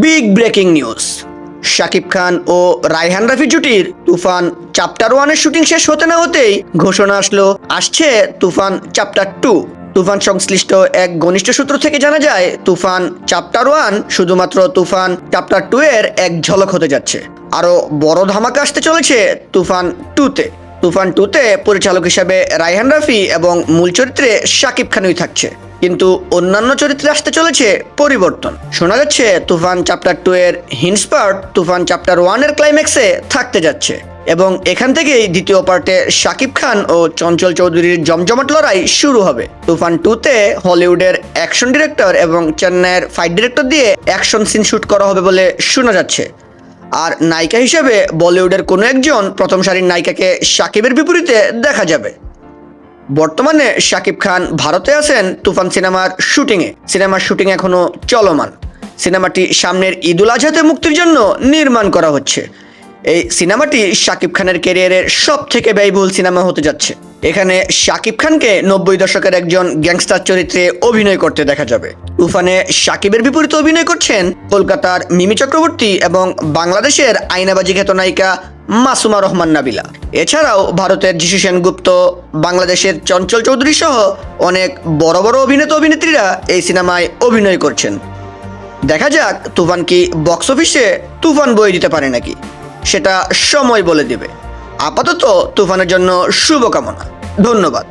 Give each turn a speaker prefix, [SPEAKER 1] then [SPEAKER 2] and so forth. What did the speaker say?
[SPEAKER 1] Big breaking news Shakib Khan ও রায়হান রাফি জুটির Toofan chapter ওয়ানের shooting শেষ হতে না হতেই ঘোষণা আসলো, আসছে তুফান চ্যাপ্টার টু তুফান সংশ্লিষ্ট এক ঘনিষ্ঠ সূত্র থেকে জানা যায়, তুফান চ্যাপ্টার ওয়ান শুধুমাত্র তুফান চ্যাপ্টার টু এর এক ঝলক হতে যাচ্ছে। আরও বড় ধামাকা আসতে চলেছে তুফান টুতে তুফান টুতে পরিচালক হিসাবে রায়হান রাফি এবং মূল চরিত্রে শাকিব খানই থাকছে। কিন্তু অন্যান্য চরিত্রে আসতে চলেছে পরিবর্তন। শোনা যাচ্ছে, তুফান চ্যাপ্টার টু এর হিন্স পার্ট তুফান চ্যাপ্টার ওয়ানের ক্লাইম্যাক্সে থাকতে যাচ্ছে এবং এখান থেকেই দ্বিতীয় পার্টে শাকিব খান ও চঞ্চল চৌধুরীর জমজমাট লড়াই শুরু হবে। তুফান টুতে হলিউডের অ্যাকশন ডিরেক্টর এবং চেন্নাইয়ের ফাইট ডিরেক্টর দিয়ে অ্যাকশন সিন শুট করা হবে বলে শোনা যাচ্ছে। আর নায়িকা হিসেবে বলিউডের কোনো একজন প্রথম সারির নায়িকাকে সাকিবের বিপরীতে দেখা যাবে। বর্তমানে শাকিব খান ভারতে আছেন তুফান সিনেমার শুটিংয়ে। সিনেমার শুটিং এখনও চলমান। সিনেমাটি সামনের ঈদুল আজহাতে মুক্তির জন্য নির্মাণ করা হচ্ছে। এই সিনেমাটি শাকিব খানের ক্যারিয়ারের সব থেকে ব্যয়বহুল সিনেমা হতে যাচ্ছে। এখানে শাকিব খানকে নব্বই দশকের একজন গ্যাংস্টার চরিত্রে অভিনয় করতে দেখা যাবে। তুফানে শাকিবের বিপরীতে অভিনয় করছেন কলকাতার মিমি চক্রবর্তী এবং বাংলাদেশের আইনাবাজি খ্যাত নায়িকা মাসুমা রহমান নাবিলা। এছাড়াও ভারতের যিশু সেনগুপ্ত, বাংলাদেশের চঞ্চল চৌধুরী সহ অনেক বড় বড় অভিনেতা অভিনেত্রীরা এই সিনেমায় অভিনয় করছেন। দেখা যাক তুফান কি বক্স অফিসে তুফান বই দিতে পারে নাকি। সেটা সময় বলে দেবে। আপাতত তুফানের জন্য শুভকামনা। ধন্যবাদ।